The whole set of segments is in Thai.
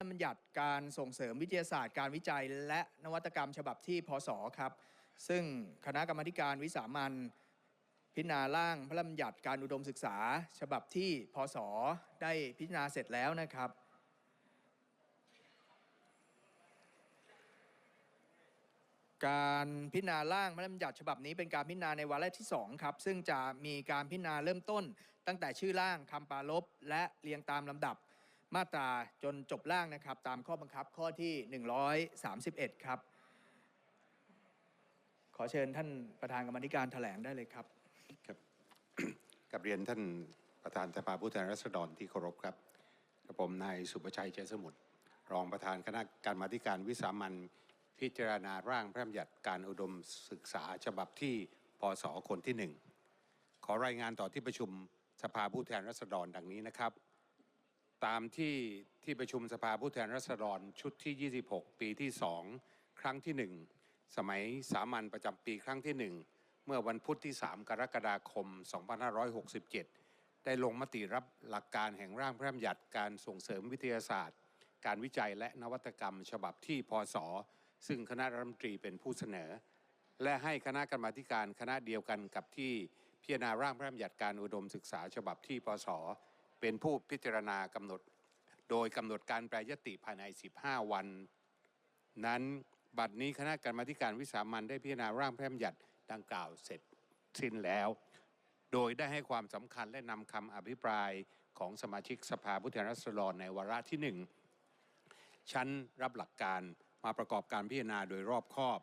บัญญัติการส่งเสริมวิทยาศาสตร์การวิจัย และนวัตกรรมฉบับที่พศครับ ซึ่งคณะกรรมการวิสามันพิจารณาร่างพระราชบัญญัติการอุดมศึกษา ฉบับที่พศได้พิจารณาเสร็จแล้วนะครับ การพิจารณาร่างพระราชบัญญัติฉบับนี้เป็นการพิจารณาในวาระที่2ครับซึ่งจะมีการพิจารณาเริ่มต้น ตั้งแต่ชื่อร่างคำปรารภและเรียงตามลำดับ มาตราจนจบร่างนะครับ ตามข้อบังคับข้อที่ 131 ครับ ขอเชิญท่านประธานกรรมธิการแถลงได้เลยครับครับกับเรียนท่านประธานสภาผู้แทนราษฎรที่เคารพครับกับผมนายสุประชัยใจสมุทรรองประธานคณะกรรมาธิการวิสามันพิจารณาร่างพระราชบัญญัติการอุดมศึกษาฉบับที่พศคนที่หนึ่งขอรายงานต่อที่ประชุมสภาผู้แทนราษฎรดังนี้นะครับ ตามที่ที่ประชุมสภาผู้แทนราษฎรชุดที่ 26 ปีที่ 2 ครั้งที่ 1 สมัยสามัญประจำปีครั้งที่ 1 เมื่อวันพุธที่ 3 กรกฎาคม 2567 ได้ลงมติรับหลักการแห่งร่างพระราชบัญญัติการส่งเสริมวิทยาศาสตร์ การวิจัยและนวัตกรรม ฉบับที่พศ ซึ่งคณะรัฐมนตรีเป็นผู้เสนอ และให้คณะกรรมาธิการคณะเดียวกันกับที่พิจารณาร่างพระราชบัญญัติการอุดมศึกษาฉบับที่พศ เป็นผู้พิจารณากำหนด โดยกำหนดการแปรยติภายใน 15 วัน นั้นบัดนี้คณะกรรมาธิการวิสามันได้พิจารณาร่างพระราชบัญญัติดังกล่าวเสร็จสิ้นแล้ว โดยได้ให้ความสำคัญและนำคำอภิปรายของสมาชิกสภาผู้แทนราษฎรในวาระที่หนึ่งชั้นรับหลักการมาประกอบการพิจารณาโดยรอบคอบ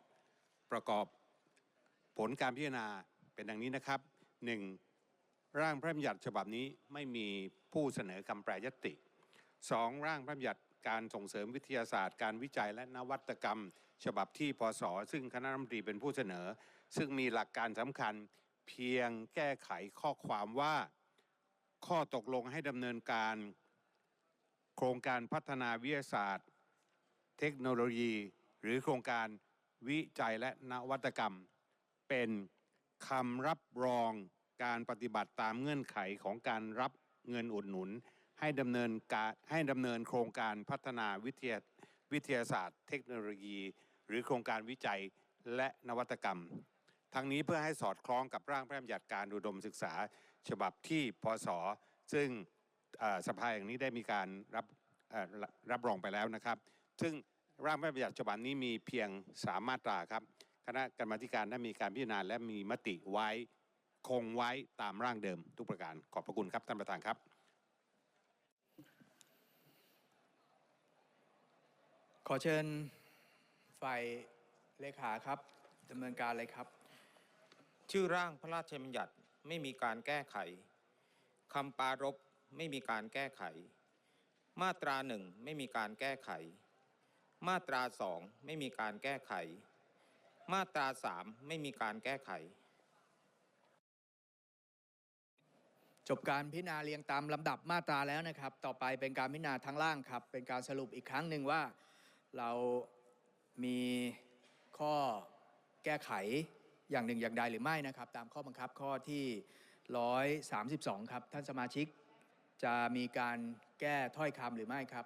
ประกอบผลการพิจารณาเป็นดังนี้นะครับ 1. ร่างพระบัญญัติฉบับนี้ไม่มีผู้เสนอคำแปรยติ 2. ร่างพระบัญญัติการส่งเสริมวิทยาศาสตร์ การวิจัยและนวัตกรรม ฉบับที่พศซึ่งคณะรัฐมนตรีเป็นผู้เสนอ ซึ่งมีหลักการสำคัญเพียงแก้ไขข้อความว่า ข้อตกลงให้ดำเนินการ โครงการพัฒนาวิทยาศาสตร์ เทคโนโลยี หรือโครงการวิจัยและนวัตกรรม เป็นคำรับรอง การปฏิบัติตามเงื่อนไขของการรับเงินอุดหนุน ให้ดำเนินการให้ดำเนินโครงการพัฒนาวิทยาวิทยาศาสตร์ เทคโนโลยี หรือโครงการวิจัยและนวัตกรรม ทั้งนี้เพื่อให้สอดคล้องกับร่างพระราชบัญญัติการอุดมศึกษา ฉบับที่พศซึ่งสภาอย่างนี้ได้มีการรับรับรองไปแล้วนะครับ ซึ่งร่างพระราชบัญญัติฉบับนี้มีเพียงสามมาตราครับ คณะกรรมาธิการได้มีการพิจารณาและมีมติไว้ คงไว้ตามร่างเดิมทุกประการขอบพระคุณครับท่านประธานครับ ขอเชิญฝ่ายเลขาครับดำเนินการเลยครับ ชื่อร่างพระราชบัญญัติไม่มีการแก้ไขคำปรารภไม่มีการแก้ไข มาตราหนึ่งไม่มีการแก้ไข มาตราสองไม่มีการแก้ไข มาตราสามไม่มีการแก้ไข จบการพิจารณาเรียงตามลำดับมาตราแล้วนะครับ ต่อไปเป็นการพิจารณาทั้งล่างครับ เป็นการสรุปอีกครั้งหนึ่งว่าเรามีข้อแก้ไขอย่างหนึ่งอย่างใดหรือไม่นะครับ ตามข้อบังคับข้อที่ 132 ครับ ท่านสมาชิกจะมีการแก้ถ้อยคำหรือไม่ครับ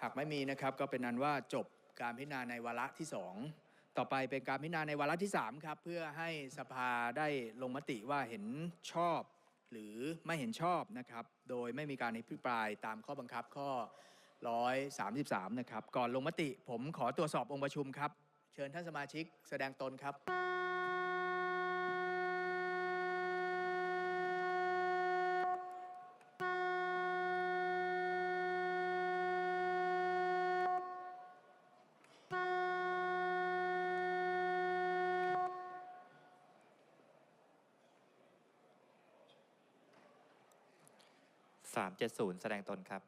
หากไม่มีนะครับก็เป็นนั้นว่าจบการพิจารณาในวาระที่2 ต่อไปเป็นการพิจารณาในวาระที่ 3 ครับ เพื่อให้สภาได้ลงมติว่าเห็นชอบหรือไม่เห็นชอบนะครับ โดยไม่มีการอภิปรายตามข้อบังคับข้อ 133 นะครับ ก่อนลงมติผมขอตรวจสอบองค์ประชุมครับ เชิญท่านสมาชิกแสดงตนครับ 370 แสดงตนครับ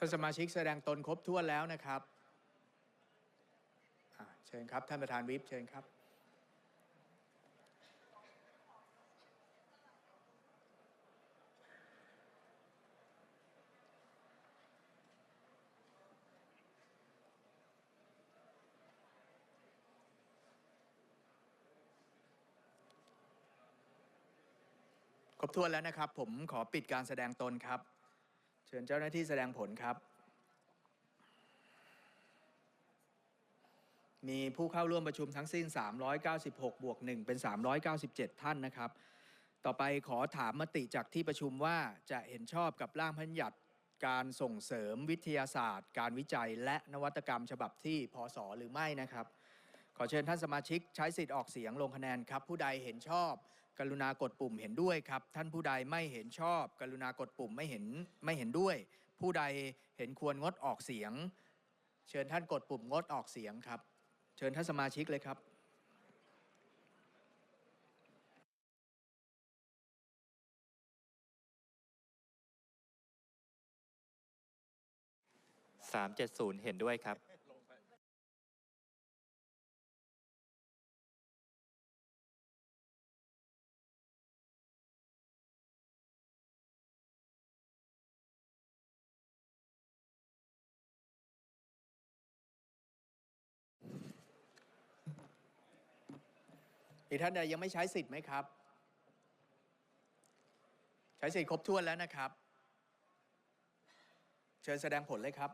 ท่านสมาชิกแสดงตนครบถ้วนแล้วนะครับเชิญครับ ท่านประธานวิปเชิญครับ ครบถ้วนแล้วนะครับ ผมขอปิดการแสดงตนครับ เชิญเจ้าหน้าที่แสดงผลครับ มีผู้เข้าร่วมประชุมทั้งสิ้น 396 บวก 1 เป็น 397 ท่านนะครับ ต่อไปขอถามมติจากที่ประชุมว่าจะเห็นชอบกับร่างพระราชบัญญัติการส่งเสริมวิทยาศาสตร์ การวิจัย และนวัตกรรมฉบับที่พศหรือไม่นะครับ ขอเชิญท่านสมาชิกใช้สิทธิ์ออกเสียงลงคะแนนครับ ผู้ใดเห็นชอบ กรุณากดปุ่มเห็นด้วยครับ ท่านผู้ใดไม่เห็นชอบ กรุณากดปุ่มไม่เห็นไม่เห็นด้วย ผู้ใดเห็นควรงดออกเสียง เชิญท่านกดปุ่มงดออกเสียงครับ เชิญท่านสมาชิกเลยครับ370 เห็นด้วยครับ อีกท่านใดยังไม่ใช้สิทธิ์ไหมครับ ใช้สิทธิ์ครบถ้วนแล้วนะครับ เชิญแสดงผลเลยครับ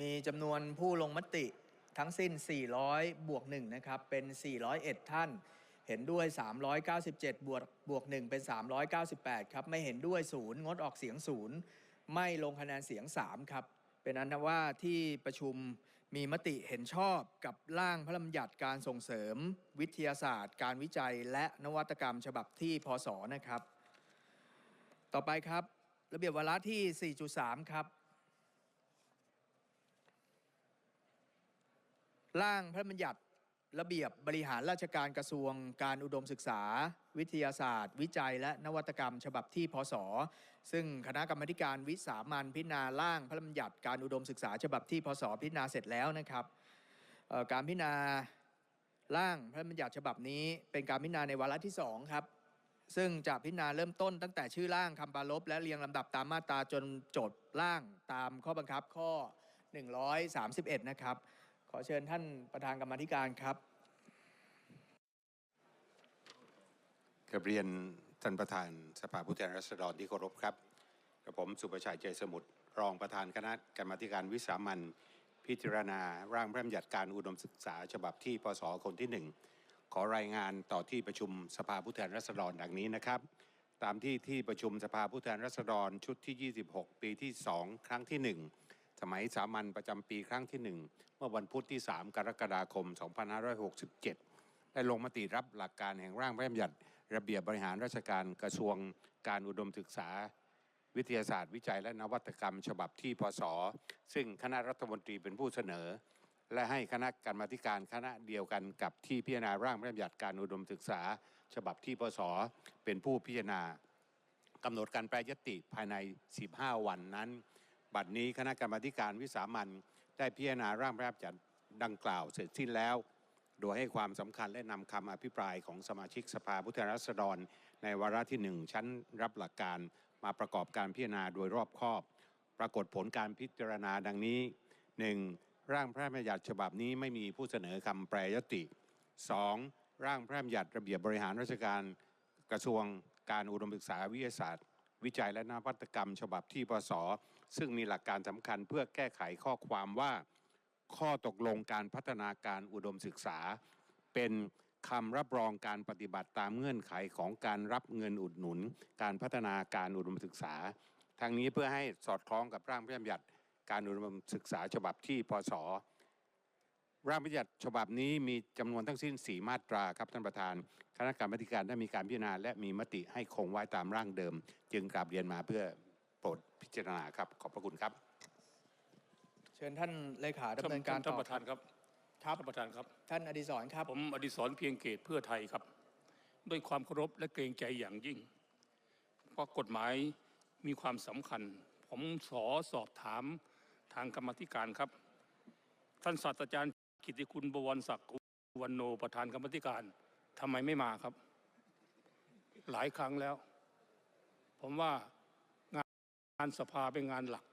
มีจำนวนผู้ลงมติทั้งสิ้น 400 บวก 1 นะครับ เป็น 401 ท่าน เห็นด้วย 397 บวกบวก 1 เป็น 398 ครับ ไม่เห็นด้วย 0 งดออกเสียง 0 ไม่ลงคะแนนเสียง 3 ครับ เป็นอันว่าที่ประชุมมีมติเห็นชอบกับร่างพระราชบัญญัติการส่งเสริม วิทยาศาสตร์ การวิจัย และนวัตกรรมฉบับที่พศนะครับ ต่อไปครับ ระเบียบวาระที่ 4.3 ครับ ร่างพระราชบัญญัติระเบียบ บริหารราชการกระทรวงการอุดมศึกษา วิทยาศาสตร์ วิจัยและนวัตกรรม ฉบับที่พศ ซึ่งคณะกรรมาธิการวิสามันพิจารณาร่างพระราชบัญญัติการอุดมศึกษา ฉบับที่พศพิจารณาเสร็จแล้วนะครับการพิจารณาร่างพระราชบัญญัติฉบับนี้ เป็นการพิจารณาในวาระที่สองครับซึ่งจะพิจารณาเริ่มต้นตั้งแต่ชื่อร่างคำปารภและเรียงลำดับตามมาตราจนโจทย์ร่างตามข้อบังคับข้อ 131 นะครับ ขอเชิญท่านประธานกรรมธิการครับ กับเรียนท่านประธานสภาผู้แทนราษฎรที่เคารพครับกับผมสุประชัยใจสมุทรรองประธานคณะกรรมาธิการวิสามันพิจารณาร่างพระบัญญัติการอุดมศึกษา ฉบับที่พศคนที่หนึ่งขอรายงานต่อที่ประชุมสภาผู้แทนราษฎรดังนี้นะครับ ตามที่ที่ประชุมสภาผู้แทนราษฎรชุดที่ 26 ปีที่ 2 ครั้งที่ 1 สมัยสามัญประจำปีครั้งที่ 1 เมื่อวันพุธที่ 3 กรกฎาคม 2567 ได้ลงมติรับหลักการแห่งร่างพระบัญญัติ ระเบียบบริหารราชการกระทรวงการอุดมศึกษา วิทยาศาสตร์วิจัยและนวัตกรรม ฉบับที่พศ ซึ่งคณะรัฐมนตรีเป็นผู้เสนอ และให้คณะกรรมาการคณะเดียวกันกับที่พิจารณาร่างพระราชบัญญัติการอุดมศึกษา ฉบับที่พศ เป็นผู้พิจารณากำหนดการแปรยติภายใน 15 วันนั้น บัดนี้คณะกรรมาการวิสามันได้พิจารณาร่างพระราชบัญญัติดังกล่าวเสร็จสิ้นแล้ว โดยให้ความสำคัญและนำคำอภิปรายของสมาชิกสภาผู้แทนราษฎร ในวาระที่หนึ่งชั้นรับหลักการมาประกอบการพิจารณาโดยรอบคอบ ปรากฏผลการพิจารณาดังนี้ 1. ร่างพระราชบัญญัติฉบับนี้ไม่มีผู้เสนอคำแปรยติ 2. ร่างพระราชบัญญัติระเบียบบริหารราชการกระทรวงการอุดมศึกษาวิทยาศาสตร์ วิจัยและนวัตกรรม ฉบับที่พศซึ่งมีหลักการสำคัญเพื่อแก้ไขข้อความว่า ข้อตกลงการพัฒนาการอุดมศึกษา เป็นคำรับรองการปฏิบัติตามเงื่อนไขของการรับเงินอุดหนุน การพัฒนาการอุดมศึกษาทางนี้เพื่อให้สอดคล้องกับร่างพระราชบัญญัติการอุดมศึกษาฉบับที่พศร่างพระราชบัญญัติฉบับนี้มีจำนวนทั้งสิ้น 4 มาตราครับท่านประธาน คณะกรรมการได้มีการพิจารณา และมีมติให้คงไว้ตามร่างเดิม จึงกราบเรียนมาเพื่อโปรดพิจารณาครับ ขอบพระคุณครับ เชิญท่านเลขาดำเนินการท่าต่นอประธานครับครับท่านประธานครับ ท่านอดิศรครับ ผมอดิศรเพียงเกตเพื่อไทยครับ ด้วยความเคารพและเกรงใจอย่างยิ่ง เพราะกฎหมายมีความสำคัญ ผมขอสอบถามทางกรรมธิการครับ ท่านศาสตราจารย์กิติคุณบวรศักดิ์อุวันโนประธานกรรมธิการทำไมไม่มาครับ หลายครั้งแล้ว ผมว่างานงานสภาเป็นงานหลัก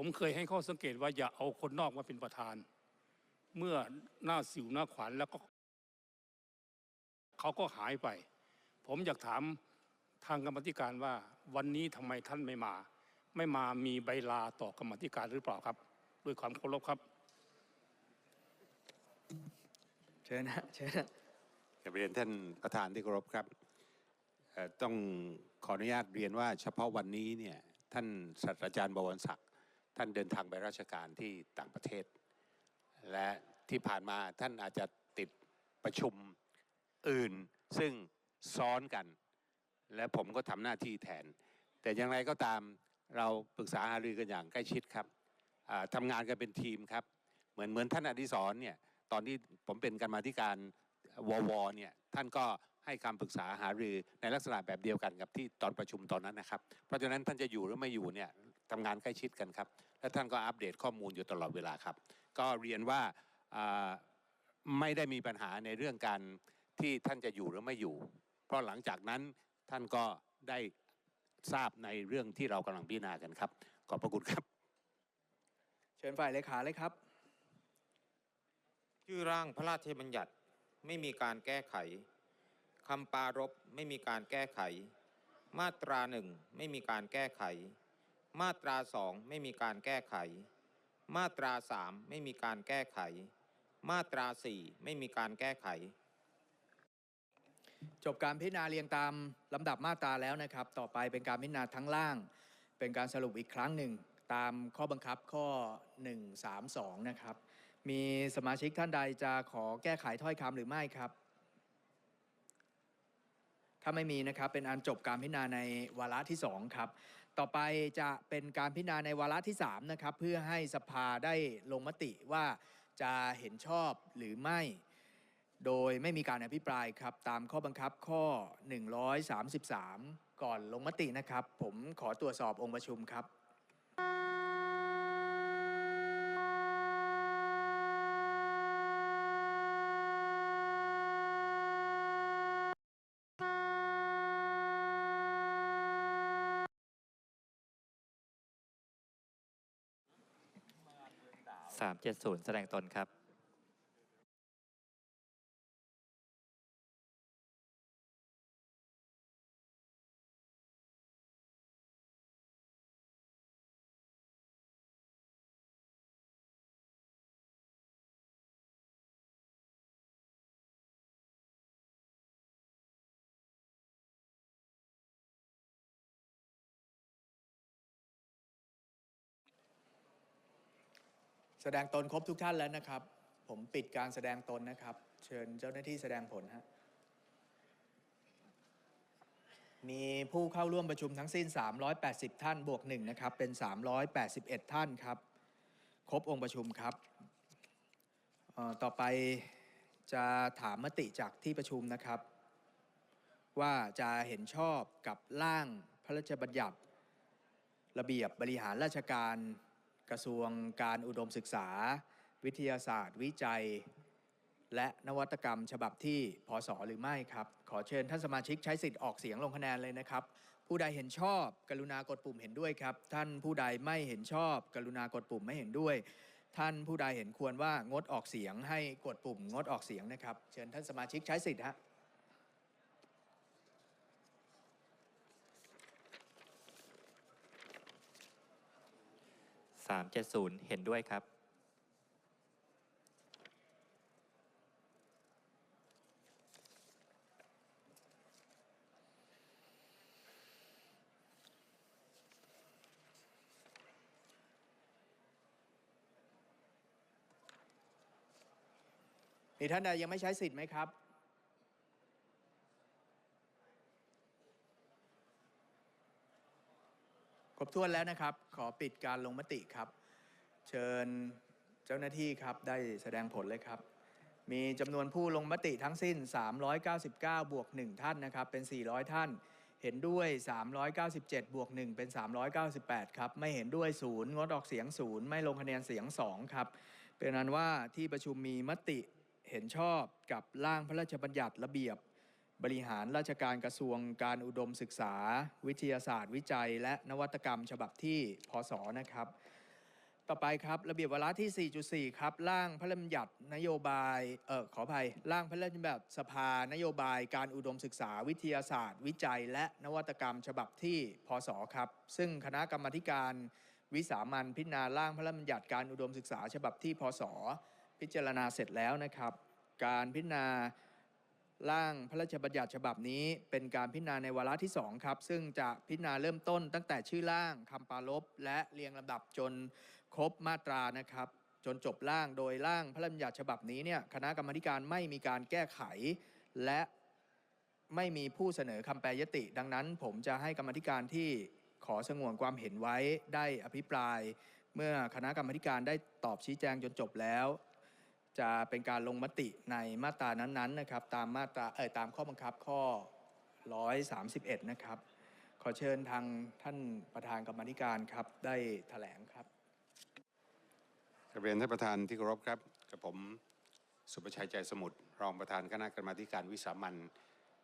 ผมเคยให้ข้อสังเกตว่าอย่าเอาคนนอกมาเป็นประธาน เมื่อหน้าสิวหน้าขวานแล้วก็เขาก็หายไป ผมอยากถามทางกรรมธิการว่า วันนี้ทำไมท่านไม่มา ไม่มามีใบลาต่อกรรมธิการหรือเปล่าครับ ด้วยความเคารพครับเชิญนะเชิญนะกับเรียนท่านประธานที่เคารพครับเอ่อต้องขออนุญาตเรียนว่าเฉพาะวันนี้เนี่ยท่านศาสตราจารย์บวรศักดิ์ ท่านเดินทางไปราชการที่ต่างประเทศ และที่ผ่านมาท่านอาจจะติดประชุมอื่น ซึ่งซ้อนกัน และผมก็ทำหน้าที่แทน แต่อย่างไรก็ตามเราปรึกษาหารือกันอย่างใกล้ชิดครับทำงานกันเป็นทีมครับ เหมือนเหมือนท่านอดิศรเนี่ยตอนที่ผมเป็นกรรมาธิการววเนี่ยท่านก็ให้คำปรึกษาหารือในลักษณะแบบเดียวกันกับที่ตอนประชุมตอนนั้นนะครับ เพราะฉะนั้นท่านจะอยู่หรือไม่อยู่เนี่ยทำงานใกล้ชิดกันครับ และท่านก็อัปเดตข้อมูลอยู่ตลอดเวลาครับ ก็เรียนว่าอ่าไม่ได้มีปัญหาในเรื่องการที่ท่านจะอยู่หรือไม่อยู่ เพราะหลังจากนั้นท่านก็ได้ทราบในเรื่องที่เรากำลังพิจารณากันครับ ขอบพระคุณครับ เชิญฝ่ายเลขาเลยครับชื่อร่างพระราชบัญญัติไม่มีการแก้ไขคำปรารบไม่มีการแก้ไข มาตราหนึ่งไม่มีการแก้ไข มาตราสองไม่มีการแก้ไข มาตราสามไม่มีการแก้ไข มาตราสี่ไม่มีการแก้ไข จบการพิจารณาเรียงตามลำดับมาตราแล้วนะครับ ต่อไปเป็นการพิจารณาทั้งล่าง เป็นการสรุปอีกครั้งหนึ่งตามข้อบังคับข้อ 132 นะครับ มีสมาชิกท่านใดจะขอแก้ไขถ้อยคำหรือไม่ครับ ถ้าไม่มีนะครับเป็นอันจบการพิจารณาในวาระที่ 2 ครับ ต่อไปจะเป็นการพิจารณาในวาระที่3นะครับเพื่อให้สภาได้ลงมติว่าจะเห็นชอบหรือไม่ โดยไม่มีการอภิปรายครับตามข้อบังคับข้อ 133 ก่อนลงมตินะครับ ผมขอตรวจสอบองค์ประชุมครับ 370 แสดงตนครับ แสดงตนครบทุกท่านแล้วนะครับ ผมปิดการแสดงตนนะครับ เชิญเจ้าหน้าที่แสดงผลฮะมีผู้เข้าร่วมประชุมทั้งสิ้น 380 ท่านบวกหนึ่งนะครับ เป็น 381 ท่านครับ ครบองค์ประชุมครับ ต่อไปจะถามมติจากที่ประชุมนะครับ ว่าจะเห็นชอบกับร่างพระราชบัญญัติ ระเบียบบริหารราชการ กระทรวงการอุดมศึกษา วิทยาศาสตร์ วิจัย และนวัตกรรมฉบับที่พศหรือไม่ครับ ขอเชิญท่านสมาชิกใช้สิทธิ์ออกเสียงลงคะแนนเลยนะครับ ผู้ใดเห็นชอบ กรุณากดปุ่มเห็นด้วยครับ ท่านผู้ใดไม่เห็นชอบ กรุณากดปุ่มไม่เห็นด้วย ท่านผู้ใดเห็นควรว่างดออกเสียงให้กดปุ่มงดออกเสียงนะครับ เชิญท่านสมาชิกใช้สิทธิ์ฮะ 370 เห็นด้วยครับ มีท่านใดยังไม่ใช้สิทธิ์ไหมครับ ครบถ้วนแล้วนะครับ ขอปิดการลงมติครับ เชิญเจ้าหน้าที่ครับได้แสดงผลเลยครับ มีจำนวนผู้ลงมติทั้งสิ้น 399 บวก 1 ท่านนะครับ เป็น 400 ท่าน เห็นด้วย 397 บวก 1 เป็น 398 ครับ ไม่เห็นด้วย0งดออกเสียง 0 ไม่ลงคะแนนเสียง 2 ครับ เป็นนั้นว่าที่ประชุมมีมติเห็นชอบกับร่างพระราชบัญญัติระเบียบ บริหารราชการกระทรวงการอุดมศึกษา วิทยาศาสตร์ วิจัย และนวัตกรรมฉบับที่พศนะครับ ต่อไปครับระเบียบวาระที่ 4.4 ครับ ร่างพระราชบัญญัตินโยบายเออขออภัยร่างพระราชบัญญัติสภานโยบายการอุดมศึกษา วิทยาศาสตร์ วิจัย และนวัตกรรมฉบับที่พศครับ ซึ่งคณะกรรมาการวิสามันพิจารณาร่างพระราชบัญญัติการอุดมศึกษา ฉบับที่พศ พิจารณาเสร็จแล้วนะครับ การพิจารณา ร่างพระราชบัญญัติฉบับนี้เป็นการพิจารณาในวาระที่2ครับซึ่งจะพิจารณาเริ่มต้นตั้งแต่ชื่อร่างคำปรารภและเรียงลำดับจนครบมาตรานะครับจนจบร่างโดยร่างพระราชบัญญัติฉบับนี้เนี่ยคณะกรรมการไม่มีการแก้ไข และไม่มีผู้เสนอคำแปรยติ ดังนั้น ผมจะให้กรรมธิการที่ขอสงวนความเห็นไว้ได้อภิปราย เมื่อคณะกรรมการได้ตอบชี้แจงจนจบแล้ว จะเป็นการลงมติในมาตรานั้นๆนะครับตามมาตราเอ่ยตามข้อบังคับข้อ 131 นะครับ ขอเชิญทางท่านประธานกรรมาธิการครับได้แถลงครับกราบเรียนท่านประธานที่เคารพครับกับผมสุประชัยใจสมุทรรองประธานคณะกรรมาการวิสามัน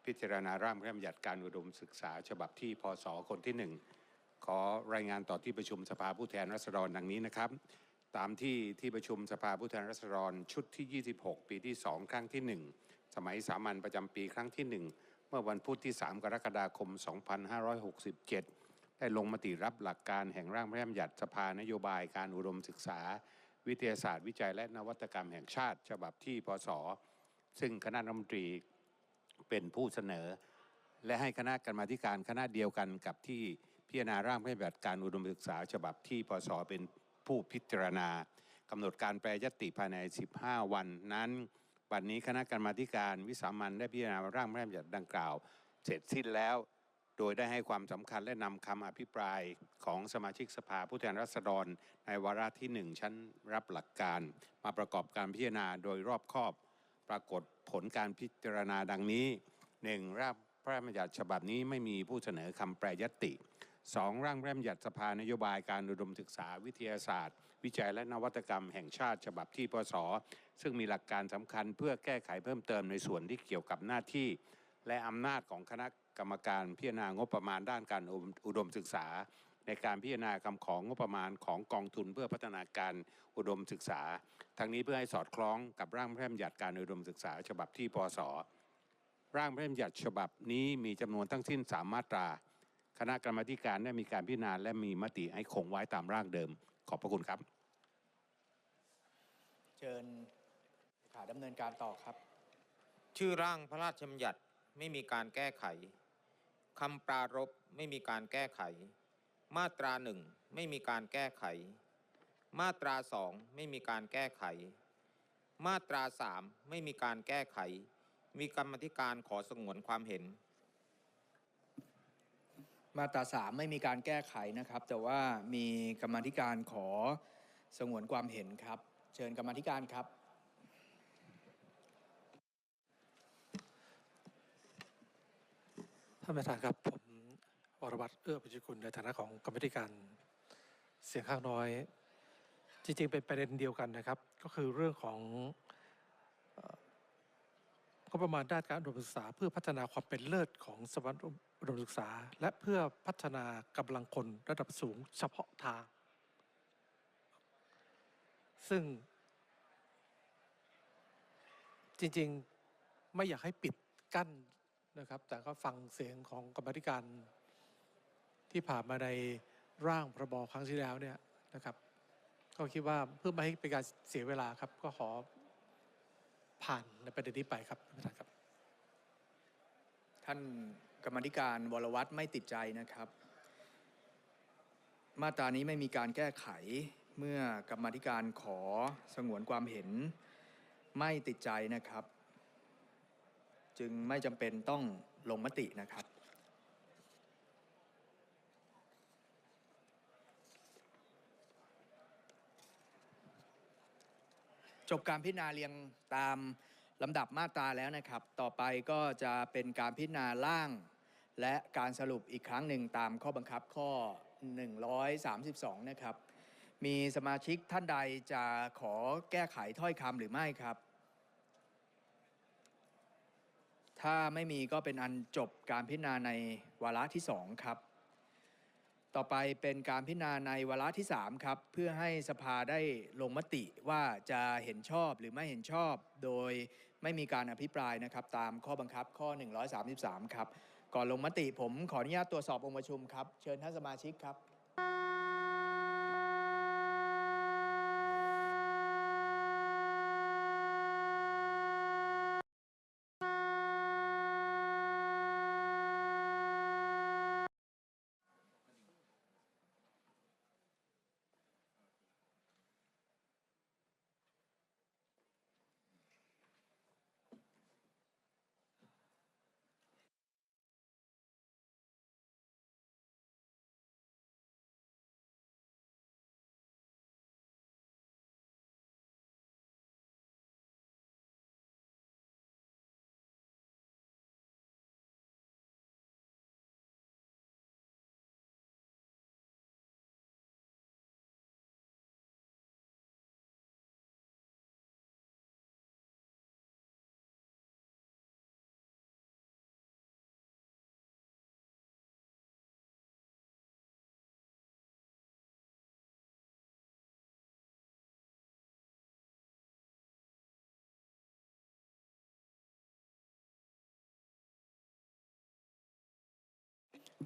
พิจารณาร่างพระราชบัญญัติการอุดมศึกษา ฉบับที่พศคนที่หนึ่งขอรายงานต่อที่ประชุมสภาผู้แทนราษฎรดังนี้นะครับ ตามที่ที่ประชุมสภาผู้แทนราษฎรชุดที่ 26 ปีที่ 2 ครั้งที่ 1 สมัยสามัญประจำปีครั้งที่ 1 เมื่อวันพุธที่ 3 กรกฎาคม 2567 ได้ลงมติรับหลักการแห่งร่างพระราชบัญญัติสภานโยบายการอุดมศึกษา วิทยาศาสตร์วิจัยและนวัตกรรมแห่งชาติ ฉบับที่พศ ซึ่งคณะรัฐมนตรีเป็นผู้เสนอ และให้คณะกรรมาธิการคณะเดียวกันกับที่พิจารณาร่างพระราชบัญญัติการอุดมศึกษา ฉบับที่พศเป็น ผู้พิจารณากำหนดการแปรยติภายใน 15 วันนั้นวันนี้คณะกรรมาธิการวิสามันได้พิจารณาร่างพระราชบัญญัติดังกล่าว เสร็จสิ้นแล้ว โดยได้ให้ความสำคัญและนำคำอภิปรายของสมาชิกสภาผู้แทนราษฎร ในวาระที่หนึ่งชั้นรับหลักการ มาประกอบการพิจารณาโดยรอบคอบ ปรากฏผลการพิจารณาดังนี้หนึ่งร่างพระราชบัญญัติฉบับนี้ไม่มีผู้เสนอคำแปรยติ สองร่างพระราชบัญญัติสภานโยบายการอุดมศึกษาวิทยาศาสตร์ วิจัยและนวัตกรรมแห่งชาติฉบับที่พศซึ่งมีหลักการสำคัญเพื่อแก้ไขเพิ่มเติมในส่วนที่เกี่ยวกับหน้าที่ และอำนาจของคณะกรรมการพิจารณางบประมาณด้านการอุดมศึกษา ในการพิจารณาคำของงบประมาณของกองทุนเพื่อพัฒนาการอุดมศึกษา ทั้งนี้เพื่อให้สอดคล้องกับร่างพระราชบัญญัติการอุดมศึกษา ฉบับที่พศร่างพระราชบัญญัติฉบับนี้มีจำนวนทั้งสิ้น3มาตรา คณะกรรมาธิการได้มีการพิจารณาและมีมติให้คงไว้ตามร่างเดิม ขอบพระคุณครับ เชิญเลขาดำเนินการต่อครับ ชื่อร่างพระราชบัญญัติไม่มีการแก้ไขคำปรารภไม่มีการแก้ไข มาตราหนึ่งไม่มีการแก้ไข มาตราสองไม่มีการแก้ไข มาตราสามไม่มีการแก้ไข มีกรรมธิการขอสงวนความเห็น มาตราสามไม่มีการแก้ไขนะครับ แต่ว่ามีกรรมธิการขอสงวนความเห็นครับ เชิญกรรมธิการครับ ท่านประธานครับ ผมวรวัตรเอื้อพิจิตรกุลในฐานะของกรรมธิการเสียงข้างน้อย จริงๆ เป็นประเด็นเดียวกันนะครับ ก็คือเรื่องของเอ่อประมาณด้านการอุดมศึกษาเพื่อพัฒนาความเป็นเลิศของสถาบัน อุดมศึกษา และเพื่อพัฒนากำลังคนระดับสูงเฉพาะทาง ซึ่ง จริงๆไม่อยากให้ปิดกั้นนะครับ แต่ก็ฟังเสียงของกรรมธิการที่ผ่านมาในร่างพรบครั้งที่แล้วเนี่ยนะครับ ก็คิดว่าเพื่อไม่ให้เป็นการเสียเวลาครับ ก็ขอผ่านในประเด็นนี้ไปครับท่านครับ ท่าน กรรมธิการวรวัตไม่ติดใจนะครับ มาตรานี้ไม่มีการแก้ไขเมื่อกรรมธิการขอสงวนความเห็นไม่ติดใจนะครับ จึงไม่จำเป็นต้องลงมตินะครับ จบการพิจารณาเรียงตามลำดับมาตราแล้วนะครับ ต่อไปก็จะเป็นการพิจารณาร่าง และการสรุปอีกครั้งหนึ่งตามข้อบังคับข้อ 132 นะครับ มีสมาชิกท่านใดจะขอแก้ไขถ้อยคำหรือไม่ครับ ถ้าไม่มีก็เป็นอันจบการพิจารณาในวาระที่ 2 ครับ ต่อไปเป็นการพิจารณาในวาระที่ 3 ครับ เพื่อให้สภาได้ลงมติว่าจะเห็นชอบหรือไม่เห็นชอบ โดยไม่มีการอภิปรายนะครับ ตามข้อบังคับข้อ 133 ครับ ก่อนลงมติผมขออนุญาตตรวจสอบองค์ประชุมครับ เชิญท่านสมาชิกครับ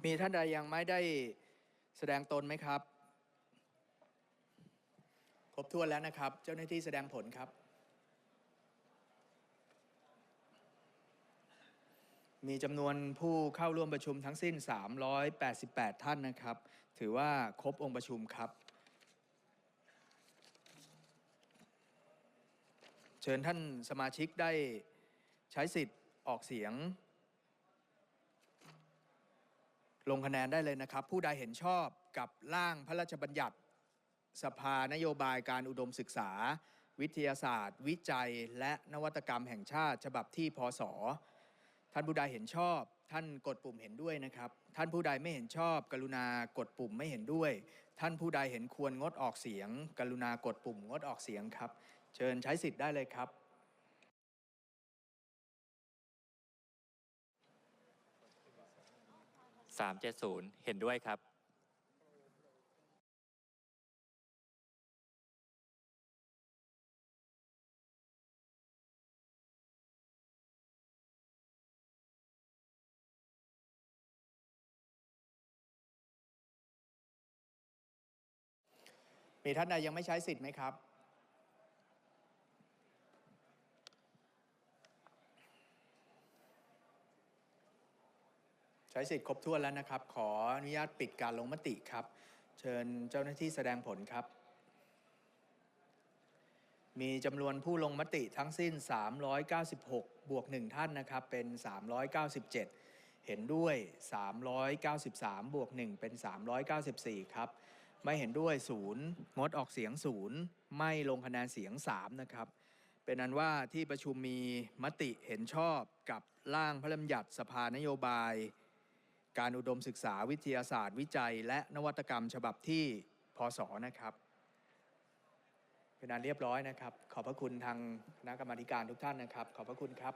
มีท่านใดยังไม่ได้แสดงตนไหมครับ ครบถ้วนแล้วนะครับ เจ้าหน้าที่แสดงผลครับ มีจำนวนผู้เข้าร่วมประชุมทั้งสิ้น 388 ท่านนะครับ ถือว่าครบองค์ประชุมครับ เชิญท่านสมาชิกได้ใช้สิทธิ์ออกเสียง ลงคะแนนได้เลยนะครับ ผู้ใดเห็นชอบกับร่างพระราชบัญญัติ สภานโยบายการอุดมศึกษา วิทยาศาสตร์ วิจัย และนวัตกรรมแห่งชาติ ฉบับที่พศท่านผู้ใดเห็นชอบ ท่านกดปุ่มเห็นด้วยนะครับ ท่านผู้ใดไม่เห็นชอบ กรุณากดปุ่มไม่เห็นด้วย ท่านผู้ใดเห็นควรงดออกเสียง กรุณากดปุ่มงดออกเสียงครับ เชิญใช้สิทธิ์ได้เลยครับ 370 เห็นด้วยครับมีท่านใดยังไม่ใช้สิทธิ์ไหมครับ ช้สิทธิ์ครบถ้วนแล้วนะครับ ขออนุญาตปิดการลงมติครับ เชิญเจ้าหน้าที่แสดงผลครับ มีจำนวนผู้ลงมติทั้งสิ้น 396 บวก 1 ท่านนะครับ เป็น 397 เห็นด้วย 393 บวก 1 เป็น 394 ครับ ไม่เห็นด้วย 0 งดออกเสียง 0 ไม่ลงคะแนนเสียง 3 นะครับเป็นนั้นว่าที่ประชุมมีมติเห็นชอบกับร่างพระราชบัญญัติสภานโยบาย การอุดมศึกษาวิทยาศาสตร์ วิจัย และนวัตกรรมฉบับที่พศนะครับเป็นอันเรียบร้อยนะครับ ขอบพระคุณทางคณะกรรมการทุกท่านนะครับ ขอบพระคุณครับ